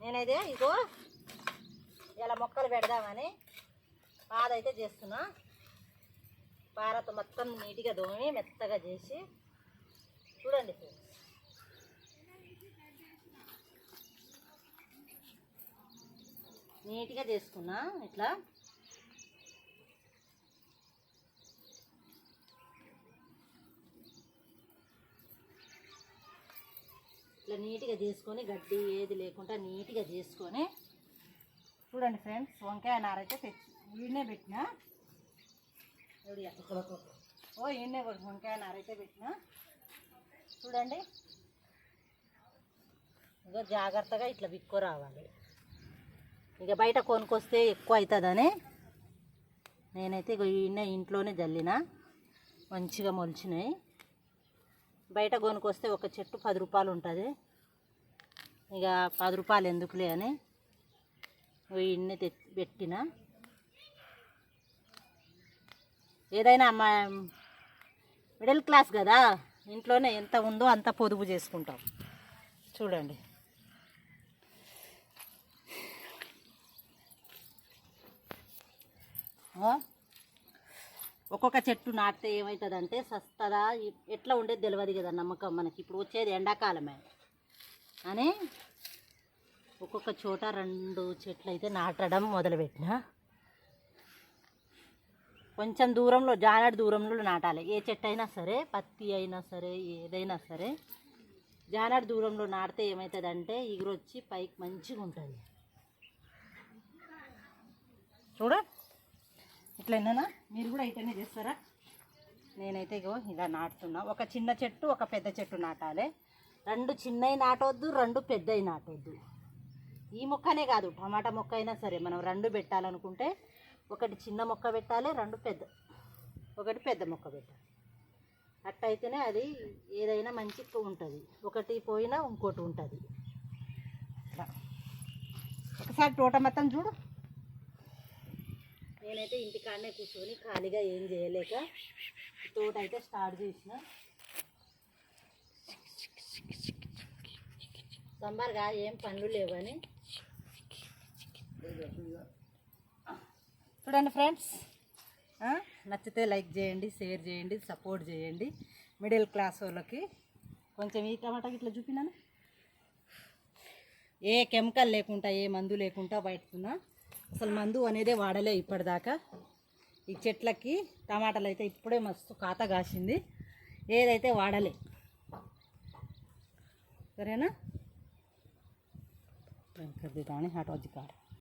నేనైతే ఇగో ఇలా మొక్కలు పెడదామని పాదైతే చేస్తున్నా. పారతో మొత్తం నీట్గా దోమి మెత్తగా చేసి చూడండి ఫ్రెండ్స్. నీట్గా చేసుకున్నా ఇట్లా. ఇట్లా నీట్గా చేసుకొని గడ్డి ఏది లేకుండా నీట్గా చేసుకొని చూడండి ఫ్రెండ్స్ వంకాయ నారైతే తెచ్చి ఈడనే పెట్టిన? ఓ ఈడనే వంకాయ నారైతే పెట్టిన? చూడండి. ఇక జాగ్రత్తగా ఇట్లా విక్కో రావాలి. ఇక బయట కొనుక్కొస్తే ఎక్కువ అవుతుందని నేనైతే ఇగో ఈయన ఇంట్లోనే జల్లిన. మంచిగా మొలిచినాయి. బయట కొనుక్కొస్తే ఒక చెట్టు పది రూపాయలు ఉంటుంది. ఇక పది రూపాయలు ఎందుకులే అని ఇన్ని తె పెట్టిన. ఏదైనా మా మిడిల్ క్లాస్ కదా ఇంట్లోనే ఎంత ఉందో అంత పొదుపు చేసుకుంటాం. చూడండి. Huh? ఒక్కొక్క చెట్టు నాటితే ఏమవుతుందంటే సస్తదా ఎట్లా ఉండేది తెలియదు కదా నమ్మకం మనకి. ఇప్పుడు వచ్చేది ఎండాకాలమే. అని ఒక్కొక్క చోట రెండు చెట్లు అయితే నాటడం మొదలుపెట్టిన. కొంచెం దూరంలో జానాడు దూరంలో నాటాలి. ఏ చెట్టు అయినా సరే పత్తి అయినా సరే ఏదైనా సరే జానాడు దూరంలో నాటితే ఏమవుతుందంటే ఎగురొచ్చి పైకి మంచిగా ఉంటుంది చూడ. ఇట్లయినా మీరు కూడా ఇట్లనే చేస్తారా? నేనైతే ఇగో ఇలా నాటుతున్నా. ఒక చిన్న చెట్టు ఒక పెద్ద చెట్టు నాటాలి. రెండు చిన్నవి నాటవద్దు రెండు పెద్దవి నాటవద్దు ఈ మొక్కనే కాదు టమాటా మొక్క అయినా సరే మనం రెండు పెట్టాలనుకుంటే ఒకటి చిన్న మొక్క పెట్టాలి రెండు పెద్ద ఒకటి పెద్ద మొక్క పెట్టాలి. అట్టయితేనే అది ఏదైనా మంచి ఉంటుంది. ఒకటి పోయినా ఇంకోటి ఉంటుంది. ఒకసారి తోట మొత్తం చూడు. నేనైతే ఇంటికాడనే కూర్చొని ఖాళీగా ఏం చేయలేక తోట అయితే స్టార్ట్ చేసిన. సంబర్గా ఏం పనులు లేవని. చూడండి ఫ్రెండ్స్ నచ్చితే లైక్ చేయండి షేర్ చేయండి సపోర్ట్ చేయండి మిడిల్ క్లాస్ వాళ్ళకి. కొంచెం ఈ టమాటా ఇట్లా చూపినాను? ఏ కెమికల్ లేకుండా ఏ మందు లేకుండా బయటకున్నా అసలు మందు అనేదే వాడలే ఇప్పటిదాకా. ఈ చెట్లకి టమాటాలు అయితే ఇప్పుడే మస్తు కాత కాసింది. ఏదైతే వాడలే. సరేనా? కానీ హాట్ వచ్చి కాడ.